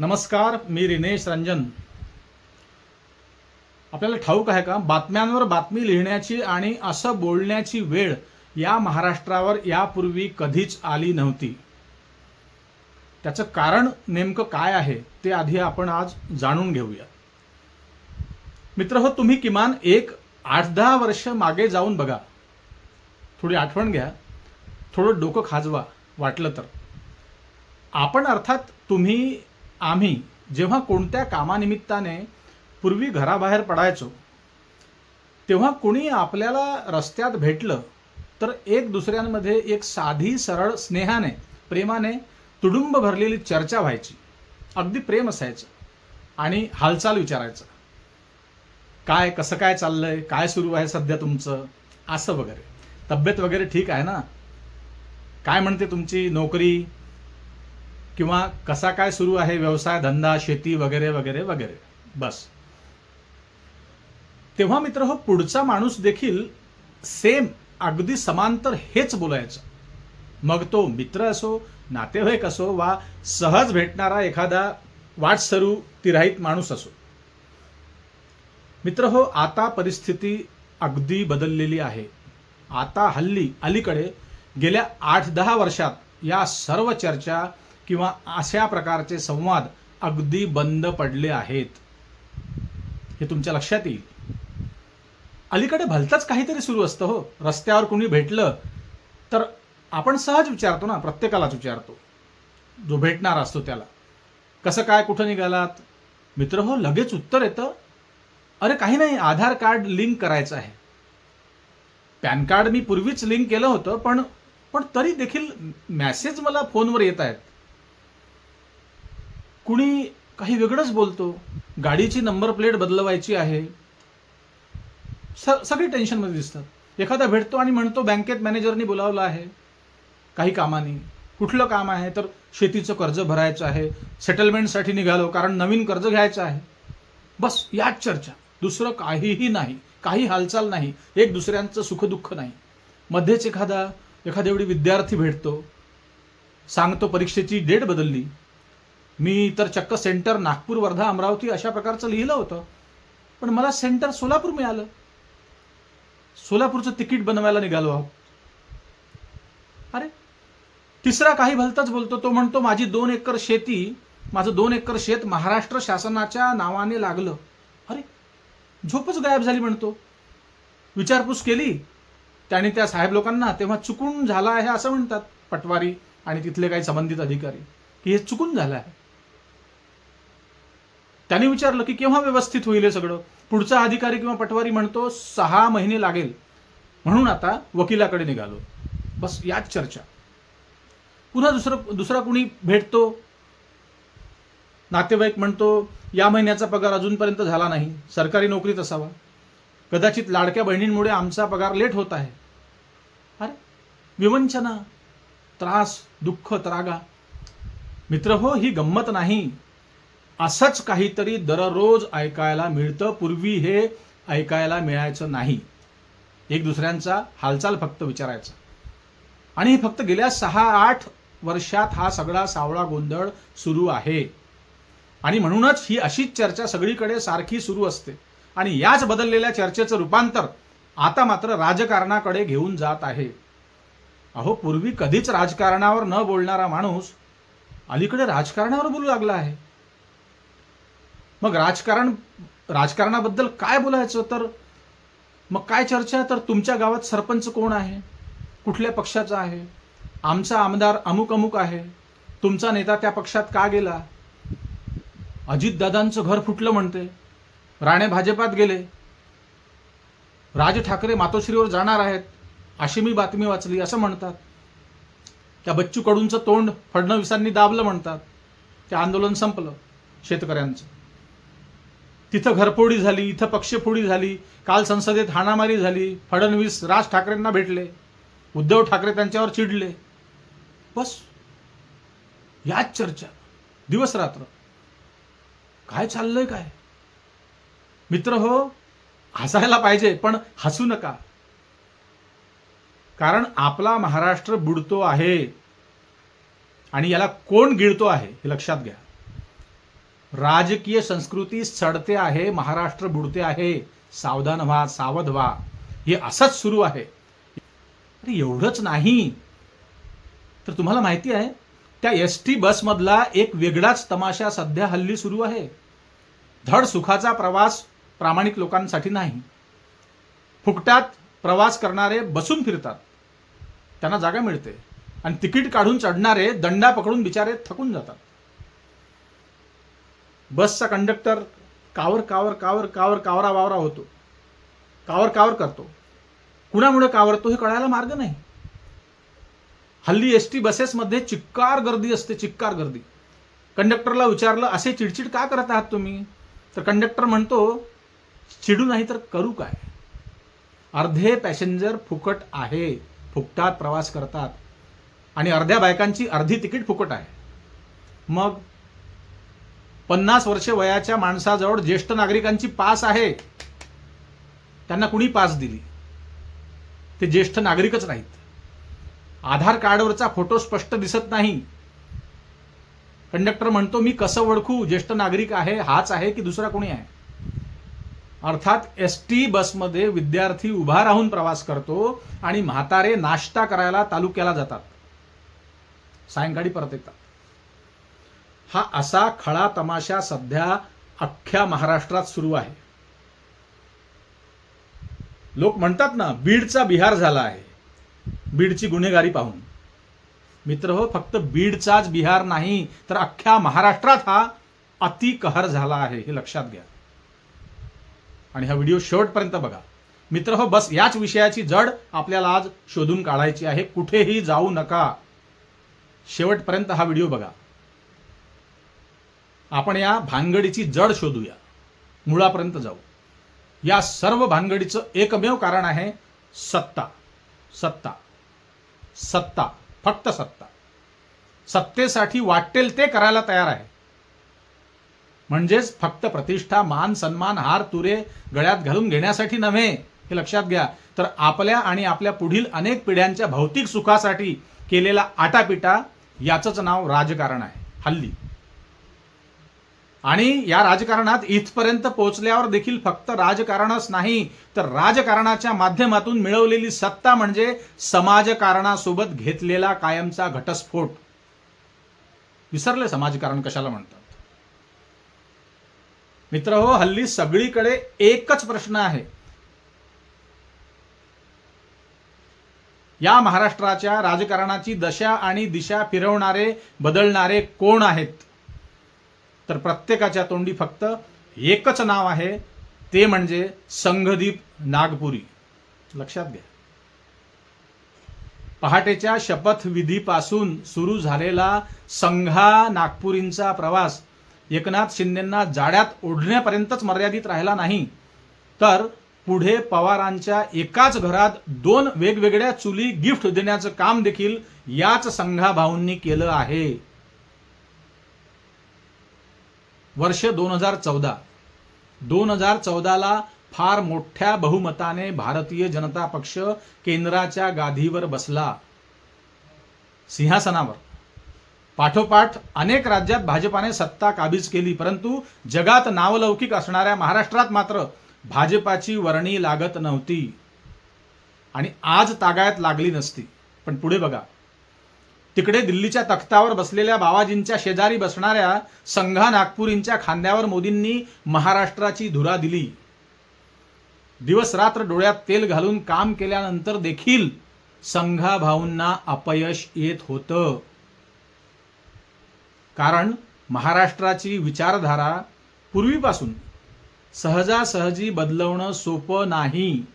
नमस्कार मी रिनेश रंजन. आपल्याला ठाऊक आहे का? बातम्यांवर बातमी लिहिण्याची आणि असं बोलण्याची वेळ या महाराष्ट्रावर यापूर्वी कधीच आली नव्हती. त्याचं कारण नेमकं काय आहे ते आधी आपण आज जाणून घेऊया. मित्र हो तुम्ही किमान एक आठ दहा वर्ष मागे जाऊन बघा. थोडी आठवण घ्या. थोडं डोकं खाजवा वाटलं तर. आपण अर्थात तुम्ही आम्ही जेव्हा कोणत्या कामानिमित्ताने पूर्वी घराबाहेर पडायचो तेव्हा कुणी आपल्याला रस्त्यात भेटलं तर एक दुसऱ्यांमध्ये एक साधी सरळ स्नेहाने प्रेमाने तुडुंब भरलेली चर्चा व्हायची. अगदी प्रेम असायचं आणि हालचाल विचारायचं. काय कसं काय चाललंय काय सुरू आहे सध्या तुमचं असं वगैरे. तब्येत वगैरे ठीक आहे ना? काय म्हणते तुमची नोकरी? किंवा कसा काय सुरू आहे व्यवसाय धंदा शेती वगैरे वगैरे वगैरे. बस. तेव्हा मित्र हो पुढचा माणूस देखील सेम अगदी समांतर हेच बोलायचं. मग तो मित्र असो नातेवाईक असो वा सहज भेटणारा एखादा वाटसरू तिराहित माणूस असो. मित्र हो आता परिस्थिती अगदी बदललेली आहे. आता हल्ली अलीकडे गेल्या आठ दहा वर्षात या सर्व चर्चा किंवा अशा प्रकारचे संवाद अगदी बंद पडले आहेत. हे तुमच्या लक्षात येईल. अलीकडे भलतंच काहीतरी सुरू असतं हो. रस्त्यावर कुणी भेटलं तर आपण सहज विचारतो ना प्रत्येकालाच विचारतो. जो भेटणार असतो त्याला. कसं काय कुठं निघालात? मित्र हो लगेच उत्तर येतं. अरे काही नाही आधार कार्ड लिंक करायचं आहे. पॅन कार्ड मी पूर्वीच लिंक केलं होतं पण पण तरी देखील मॅसेज मला फोनवर येत आहेत. कुणी काही वेगळंच बोलतो गाडीची नंबर प्लेट बदलवायची आहे स सगळे टेन्शनमध्ये दिसतात. एखादा भेटतो आणि म्हणतो बँकेत मॅनेजरनी बोलावलं आहे काही कामाने कुठलं काम आहे तर शेतीचं कर्ज भरायचं आहे सेटलमेंटसाठी निघालो कारण नवीन कर्ज घ्यायचं आहे. बस याच चर्चा. दुसरं काहीही नाही काही हालचाल नाही एक दुसऱ्यांचं सुखदुःख नाही. मध्येच एखादा एखाद्या एवढी विद्यार्थी भेटतो सांगतो परीक्षेची डेट बदलली मी तर चक्क सेंटर नागपूर वर्धा अमरावती अशा प्रकारचं लिहिलं होतं. पण मला सेंटर सोलापूर मिळालं. सोलापूरचं तिकीट बनवायला निघालो आहोत. अरे तिसरा काही भलताच बोलतो. तो म्हणतो माझी दोन एकर शेती माझं दोन एकर शेत महाराष्ट्र शासनाच्या नावाने लागलं. अरे झोपच गायब झाली म्हणतो. विचारपूस केली. त्याने त्या साहेब लोकांना तेव्हा चुकून झाला आहे असं म्हणतात पटवारी आणि तिथले काही संबंधित अधिकारी की हे चुकून झालं आहे. त्याने विचारलं की केव्हा व्यवस्थित होईल हे सगळं? पुढचा अधिकारी किंवा पटवारी म्हणतो सहा महिने लागेल. म्हणून आता वकिलाकडे निघालो. बस याच चर्चा. पुन्हा दुसरं दुसरा कुणी भेटतो? नातेवाईक म्हणतो या महिन्याचा पगार अजूनपर्यंत झाला नाही. सरकारी नोकरीत असावा. कदाचित लाडक्या बहिणींमुळे आमचा पगार लेट होत आहे. अरे विवंचना. त्रास दुःख त्रागा. मित्र हो ही गंमत नाही. असंच काहीतरी दररोज ऐकायला मिळतं. पूर्वी हे ऐकायला मिळायचं नाही. एक दुसऱ्यांचा हालचाल फक्त विचारायचा. आणि फक्त गेल्या सहा आठ वर्षात हा सगळा सावळा गोंधळ सुरू आहे. आणि म्हणूनच ही अशीच चर्चा सगळीकडे सारखी सुरू असते. आणि याच बदललेल्या चर्चेचं रूपांतर आता मात्र राजकारणाकडे घेऊन जात आहे. अहो पूर्वी कधीच राजकारणावर न बोलणारा माणूस अलीकडे राजकारणावर बोलू लागला आहे. मग राजकारण राजकारणाबद्दल काय बोलायचं तर? मग काय चर्चा तर तुमच्या गावात सरपंच कोण आहे? कुठल्या पक्षाचा आहे? आमचा आमदार अमुक अमुक आहे. तुमचा नेता त्या पक्षात का गेला? अजितदादांचं घर फुटलं म्हणते. राणे भाजपात गेले. राज ठाकरे मातोश्रीवर जाणार आहेत. अशी मी बातमी वाचली असं म्हणतात. त्या बच्चू कडूंचं तोंड फडणवीसांनी दाबलं म्हणतात. ते आंदोलन संपलं शेतकऱ्यांचं. तिथं घरफोडी झाली इथं पक्षफोडी झाली काल संसदेत हाणामारी झाली फडणवीस राज ठाकरेंना भेटले उद्धव ठाकरे त्यांच्यावर चिडले. बस. याच चर्चा. दिवस रात्र. काय चाललंय काय? मित्र हो हसायला पाहिजे पण हसू नका. कारण आपला महाराष्ट्र बुडतो आहे. आणि याला कोण गिळतो आहे हे लक्षात घ्या. राजकीय संस्कृती सडते आहे महाराष्ट्र बुडते आहे सावधान व्हा सावध व्हा. हे असंच सुरू आहे. अरे एवढंच नाही. तर तुम्हाला माहिती आहे त्या एस टी बसमधला एक वेगळाच तमाशा सध्या हल्ली सुरू आहे. धड सुखाचा प्रवास प्रामाणिक लोकांसाठी नाही. फुकटात प्रवास करणारे बसून फिरतात. त्यांना जागा मिळते. आणि तिकीट काढून चढणारे दंडा पकडून बिचारे थकून जातात. बसचा कंडक्टर कावर कावर कावर कावर कावरा वावरा होतो. कावर कावर करतो. कुणामुळे कावरतो हे कळायला मार्ग नाही. हल्ली एस टी बसेसमध्ये चिक्कार गर्दी असते चिक्कार गर्दी. कंडक्टरला विचारलं असे चिडचिड का करत आहात तुम्ही? तर कंडक्टर म्हणतो चिडू नाही तर करू काय? अर्धे पॅसेंजर फुकट आहे फुकटात प्रवास करतात. आणि अर्ध्या बायकांची अर्धी तिकीट फुकट आहे. मग पन्नास वर्ष वयाच्या माणसाजवळ ज्येष्ठ नागरिकांची पास आहे. त्यांना कुणी पास दिली? ते ज्येष्ठ नागरिकच नाहीत. आधार कार्डवरचा फोटो स्पष्ट दिसत नाही. कंडक्टर म्हणतो मी कसं ओळखू? ज्येष्ठ नागरिक आहे हाच आहे की दुसरा कोणी आहे? अर्थात एस टी बसमध्ये विद्यार्थी उभा राहून प्रवास करतो आणि म्हातारे नाश्ता करायला तालुक्याला जातात. सायंकाळी परत येतात. हा असा खळा तमाशा सध्या अख्ख्या महाराष्ट्रात सुरू आहे. लोक म्हणतात ना बीडचा बिहार झाला आहे. बीडची गुन्हेगारी पाहून. मित्र हो फक्त बीडचाच बिहार नाही तर अख्ख्या महाराष्ट्रात हा अतिकहर झाला आहे हे लक्षात घ्या. आणि हा व्हिडिओ शेवटपर्यंत बघा. मित्र हो बस याच विषयाची जड आपल्याला आज शोधून काढायची आहे. कुठेही जाऊ नका. शेवटपर्यंत हा व्हिडिओ बघा. आपण या भानगडीची जड शोधूया. मुळापर्यंत जाऊ. या सर्व भानगडीचं एकमेव कारण आहे सत्ता. सत्ता. सत्ता. फक्त सत्ता. सत्तेसाठी वाटेल ते करायला तयार आहे. म्हणजेच फक्त प्रतिष्ठा मान सन्मान हार तुरे गळ्यात घालून घेण्यासाठी नव्हे हे लक्षात घ्या. तर आपल्या आणि आपल्या पुढील अनेक पिढ्यांच्या भौतिक सुखासाठी केलेला आटापिटा याचंच नाव राजकारण आहे. हल्ली. आणि या राजकारणात इथपर्यंत पोहोचल्यावर देखील फक्त राजकारणच नाही तर राजकारणाच्या माध्यमातून मिळवलेली सत्ता म्हणजे समाजकारणासोबत घेतलेला कायमचा घटस्फोट. विसरले समाजकारण कशाला म्हणतात? मित्र हो हल्ली सगळीकडे एकच प्रश्न आहे. या महाराष्ट्राच्या राजकारणाची दशा आणि दिशा फिरवणारे बदलणारे कोण आहेत? तर प्रत्येकाच्या तोंडी फक्त एकच नाव आहे ते म्हणजे संघदीप नागपुरी. लक्षात घ्या. पहाटेच्या शपथविधीपासून सुरू झालेला संघा नागपुरींचा प्रवास एकनाथ शिंदेंना जाड्यात ओढण्यापर्यंतच मर्यादित राहिला नाही. तर पुढे पवारांच्या एकाच घरात दोन वेगवेगळ्या चुली गिफ्ट देण्याचं काम देखील याच संघाभाऊंनी केलं आहे. वर्ष दोन हजार चौदा. दोन हजार चौदाला फार मोठ्या बहुमताने भारतीय जनता पक्ष केंद्राच्या गादीवर बसला. सिंहासनावर. पाठोपाठ अनेक राज्यात भाजपाने सत्ता काबीज केली परंतु जगात नावलौकिक असणाऱ्या महाराष्ट्रात मात्र भाजपाची वर्णी लागत नव्हती. आणि आज तागायत लागली नसती. पण पुढे बघा. तिकडे दिल्लीच्या तख्तावर बसलेल्या बाबाजींच्या शेजारी बसणाऱ्या संघा नागपुरींच्या खांद्यावर मोदींनी महाराष्ट्राची धुरा दिली. दिवस रात्र डोळ्यात तेल घालून काम केल्यानंतर देखील संघा भाऊंना अपयश येत होतं. कारण महाराष्ट्राची विचारधारा पूर्वीपासून सहजासहजी बदलवणं सोपं नाही.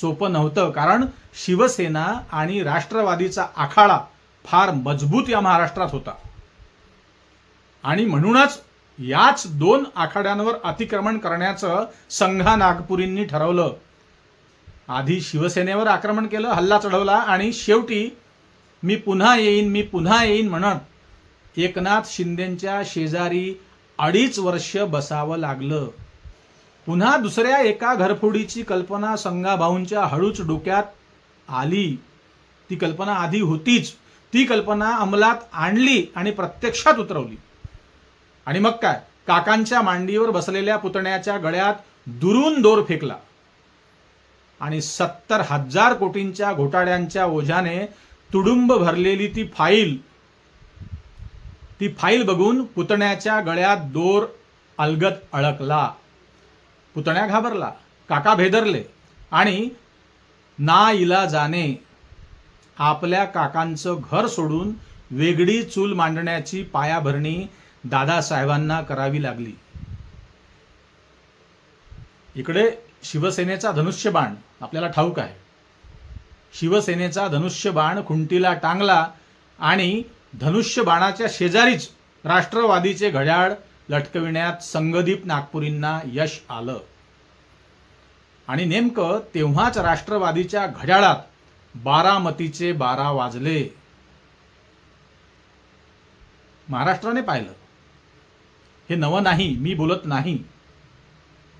सोपं नव्हतं. कारण शिवसेना आणि राष्ट्रवादीचा आखाडा फार मजबूत या महाराष्ट्रात होता. आणि म्हणूनच याच दोन आखाड्यांवर अतिक्रमण करण्याचं संघा नागपुरींनी ठरवलं. आधी शिवसेनेवर आक्रमण केलं हल्ला चढवला आणि शेवटी मी पुन्हा येईन मी पुन्हा येईन म्हणत एकनाथ शिंदेच्या शेजारी अडीच वर्ष बसावं लागलं. पुन्हा दुसऱ्या एका घरफोडीची कल्पना संघाभाऊंच्या हळूच डोक्यात आली. ती कल्पना आधी होतीच. ती कल्पना अंमलात आणली आणि प्रत्यक्षात उतरवली. आणि मग काय? काकांच्या मांडीवर बसलेल्या पुतण्याच्या गळ्यात दुरून दोर फेकला. आणि सत्तर हजार कोटींच्या घोटाळ्यांच्या ओझ्याने तुडुंब भरलेली ती फाईल ती फाईल बघून पुतण्याच्या गळ्यात दोर अलगत अळकला. पुतण्या घाबरला. काका भेदरले आणि ना इलाजाने आपल्या काकांचं घर सोडून वेगळी चूल मांडण्याची पायाभरणी दादासाहेबांना करावी लागली. इकडे शिवसेनेचा धनुष्यबाण आपल्याला ठाऊक आहे. शिवसेनेचा धनुष्यबाण खुंटीला टांगला आणि धनुष्यबाणाच्या शेजारीच राष्ट्रवादीचे घड्याळ लटकविण्यात संगदीप नागपुरींना यश आलं. आणि नेमकं तेव्हाच राष्ट्रवादीच्या घड्याळात बारामतीचे बारा वाजले. महाराष्ट्राने पाहिलं. हे नवं नाही मी बोलत नाही.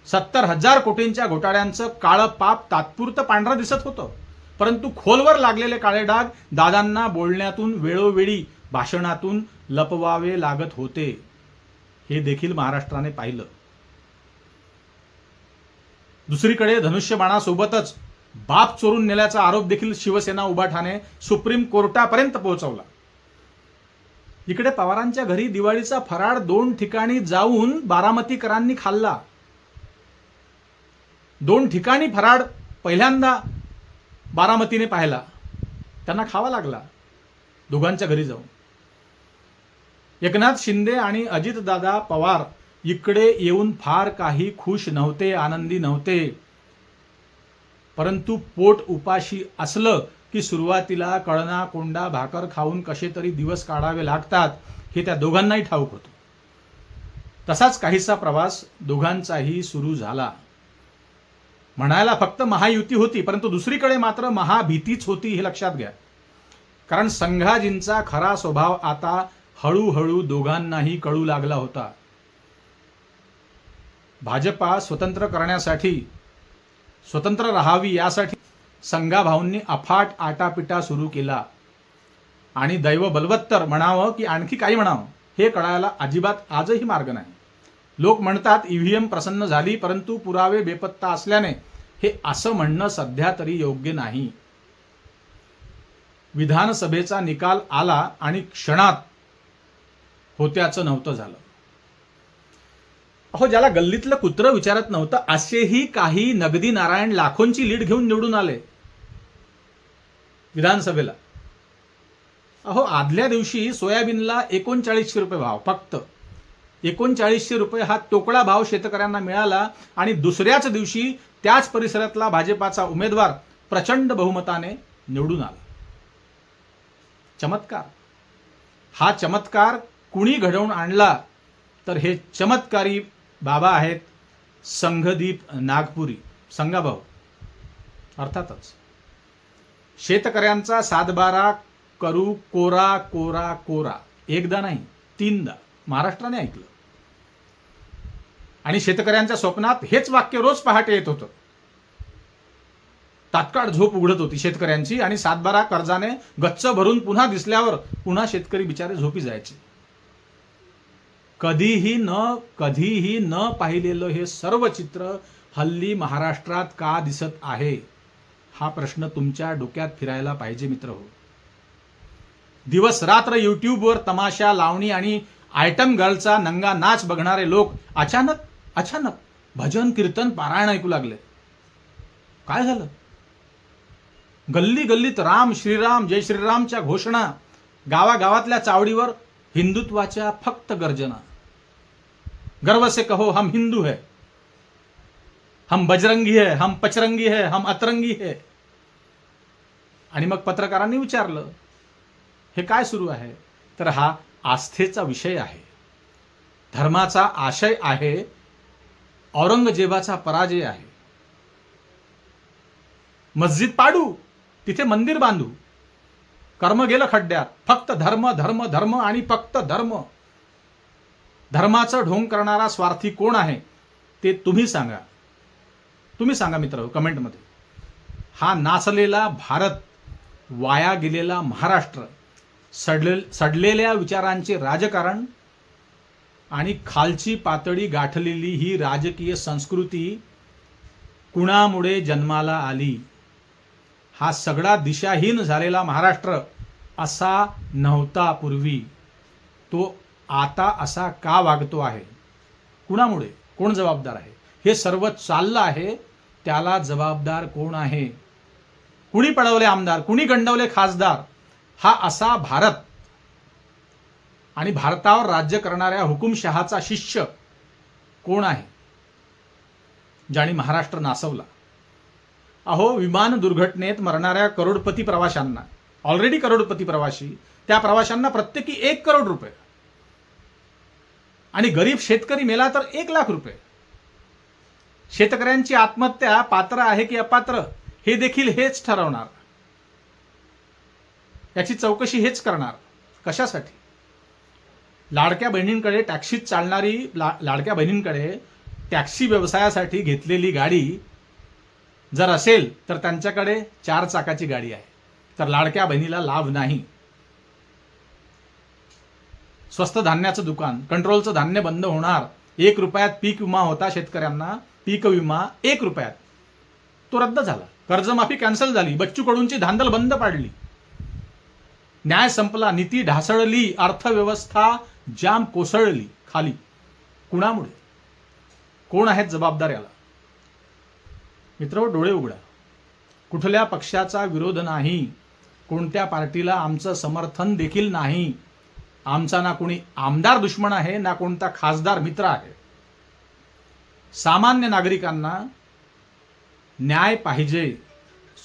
सत्तर हजार कोटींच्या घोटाळ्यांचं काळं पाप तात्पुरतं पांढरं दिसत होतं. परंतु खोलवर लागलेले काळे डाग दादांना बोलण्यातून वेळोवेळी भाषणातून लपवावे लागत होते. हे देखील महाराष्ट्राने पाहिलं. दुसरीकडे धनुष्यबाणासोबतच बाप चोरून नेल्याचा आरोप देखील शिवसेना उभा ठाणे सुप्रीम कोर्टापर्यंत पोहोचवला. इकडे पवारांच्या घरी दिवाळीचा फराळ दोन ठिकाणी जाऊन बारामतीकरांनी खाल्ला. दोन ठिकाणी फराळ पहिल्यांदा बारामतीने पाहिला. त्यांना खावा लागला दोघांच्या घरी जाऊन. एकनाथ शिंदे आणि अजितदादा पवार इकडे येऊन फार काही खुश नव्हते आनंदी नव्हते. परंतु पोट उपाशी असलं की सुरुवातीला कळना कोंडा भाकर खाऊन कसे तरी दिवस काढावे लागतात हे त्या दोघांनाही ठाऊक होतं. तसाच काहीसा प्रवास दोघांचाही सुरू झाला. म्हणायला फक्त महायुती होती परंतु दुसरीकडे मात्र महाभीतीच होती हे लक्षात घ्या. कारण संघाजींचा खरा स्वभाव आता हळूहळू दोघांनाही कळू लागला होता. भाजपा स्वतंत्र करण्यासाठी स्वतंत्र राहावी यासाठी संघाभाऊंनी अफाट आटापिटा सुरू केला. आणि दैव बलवत्तर म्हणावं की आणखी काही म्हणावं हे कळायला अजिबात आजही मार्ग नाही. लोक म्हणतात ईव्हीएम प्रसन्न झाली परंतु पुरावे बेपत्ता असल्याने हे असं म्हणणं सध्या तरी योग्य नाही. विधानसभेचा निकाल आला आणि क्षणात होत्याचं नव्हतं झालं. अहो ज्याला गल्लीतलं कुत्रं विचारत नव्हतं असेही काही नगदी नारायण लाखोंची लीड घेऊन निवडून आले. विधानसभेला. अहो आदल्या दिवशी सोयाबीनला एकोणचाळीसशे रुपये भाव फक्त. एकोणचाळीसशे रुपये हा तोकडा भाव शेतकऱ्यांना मिळाला आणि दुसऱ्याच दिवशी त्याच परिसरातला भाजपाचा उमेदवार प्रचंड बहुमताने निवडून आला. चमत्कार. हा चमत्कार कुणी घडवून आणला तर हे चमत्कारी बाबा आहेत संघदीप नागपुरी संगाभाऊ अर्थातच. शेतकऱ्यांचा सातबारा करू कोरा कोरा कोरा. एकदा नाही तीनदा. महाराष्ट्राने ऐकलं. आणि शेतकऱ्यांच्या स्वप्नात हेच वाक्य रोज पहाटे येत होतं. तात्काळ झोप उघडत होती शेतकऱ्यांची आणि सातबारा कर्जाने गच्च भरून पुन्हा दिसल्यावर पुन्हा शेतकरी बिचारे झोपी जायचे. कधीही न कधीही न पाहिलेलं हे सर्व चित्र हल्ली महाराष्ट्रात का दिसत आहे? हा प्रश्न तुमच्या डोक्यात फिरायला पाहिजे मित्र हो. दिवस रात्र युट्यूबवर तमाशा लावणी आणि आयटम गर्लचा नंगा नाच बघणारे लोक अचानक अचानक भजन कीर्तन पारायण ऐकू लागले. काय झालं? गल्ली गल्लीत राम श्रीराम जय श्रीरामच्या घोषणा गावागावातल्या चावडीवर हिंदुत्वाच्या फक्त गर्जना. गर्व से कहो हम हिंदू है। हम बजरंगी है हम पचरंगी है हम अतरंगी है। आणि मग पत्रकारांनी विचारलं हे काय सुरू आहे? तर हा आस्थेचा विषय आहे. धर्माचा आशय आहे औरंगजेबाचा पराजय आहे. मस्जिद पाडू तिथे मंदिर बांधू. कर्म गेलं खड्ड्यात फक्त धर्म धर्म धर्म आणि फक्त धर्म. धर्माचं ढोंग करणारा स्वार्थी कोण आहे ते तुम्ही सांगा. तुम्ही सांगा मित्र कमेंटमध्ये. हा नाचलेला भारत वाया गेलेला महाराष्ट्र सडले सडलेल्या विचारांचे राजकारण आणि खालची पातळी गाठलेली ही राजकीय संस्कृती कुणामुळे जन्माला आली? हा सगळा दिशाहीन झालेला महाराष्ट्र असा नव्हता पूर्वी. तो आता असा का वागतो आहे? कुणामुळे? कोण जबाबदार आहे? हे सर्व चाललं आहे त्याला जबाबदार कोण आहे? कुणी पडवले आमदार? कुणी गंडवले खासदार? हा असा भारत. आणि भारतावर राज्य करणाऱ्या हुकुमशहाचा शिष्य कोण आहे? ज्याने महाराष्ट्र नासवला. अहो विमान दुर्घटनेत मरणाऱ्या करोडपती प्रवाशांना. ऑलरेडी करोडपती प्रवाशी. त्या प्रवाशांना प्रत्येकी एक करोड रुपये. आणि गरीब शेतकरी मेला तर एक लाख रुपये. शेतकऱ्यांची आत्महत्या पात्र आहे की अपात्र हे देखील हेच ठरवणार. याची चौकशी हेच करणार. कशासाठी? लाडक्या बहिणींकडे टॅक्सीत चालणारी ला लाडक्या बहिणींकडे टॅक्सी व्यवसायासाठी घेतलेली गाडी जर असेल तर त्यांच्याकडे चार चाकाची गाडी आहे. तर लाडक्या बहिणीला लाभ नाही. स्वस्त धान्याचं दुकान कंट्रोलचं धान्य बंद होणार एक रुपयात पीक विमा होता शेतकऱ्यांना पीक विमा एक रुपयात. तो रद्द झाला. कर्जमाफी कॅन्सल झाली. बच्चू कडूंची धांदल बंद पाडली. न्याय संपला. नीती ढासळली. अर्थव्यवस्था जाम कोसळली. खाली. कुणामुळे? कोण आहेत जबाबदार याला मित्र डोळे उघडा. कुठल्या पक्षाचा विरोध नाही. कोणत्या पार्टीला आमचं समर्थन देखील नाही. आमचा ना कोणी आमदार दुश्मन आहे ना कोणता खासदार मित्र आहे. सामान्य नागरिकांना न्याय पाहिजे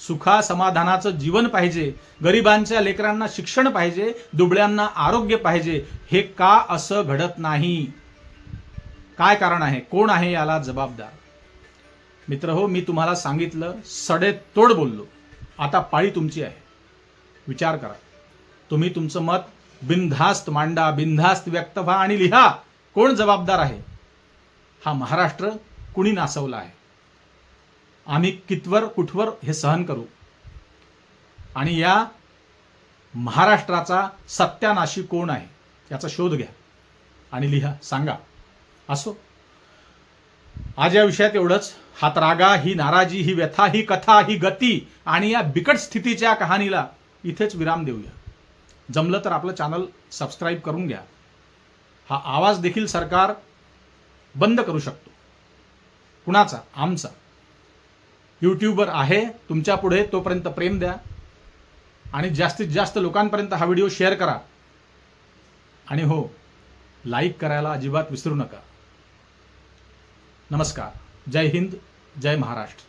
सुखा समाधानाचं जीवन पाहिजे गरिबांच्या लेकरांना शिक्षण पाहिजे दुबळ्यांना आरोग्य पाहिजे हे का असं घडत नाही? काय कारण आहे? कोण आहे याला जबाबदार? मित्र हो मी तुम्हाला सांगितलं सडेतोड बोललो. आता पाळी तुमची आहे. विचार करा. तुम्ही तुमचं मत बिनधास्त मांडा बिनधास्त व्यक्त व्हा आणि लिहा. कोण जबाबदार आहे? हा महाराष्ट्र कुणी नासवला आहे? आम्ही कितवर कुठवर हे सहन करू? आणि या महाराष्ट्राचा सत्यानाशी कोण आहे? याचा शोध घ्या आणि लिहा सांगा. असो. आज या विषयात एवढंच. हात रागा ही नाराजी ही व्यथा ही कथा ही गती आणि या बिकट स्थितीच्या कहाणीला इथेच विराम देऊया. जमलं तर आपलं चॅनल सबस्क्राईब करून घ्या. हा आवाज देखील सरकार बंद करू शकतो. कुणाचा? आमचा. यूट्यूबवर आहे तुमच्यापुढे तोपर्यंत प्रेम द्या. आणि जास्तीत जास्त लोकांपर्यंत हा व्हिडिओ शेअर करा. आणि हो लाईक करायला अजिबात विसरू नका. नमस्कार. जय हिंद जय महाराष्ट्र.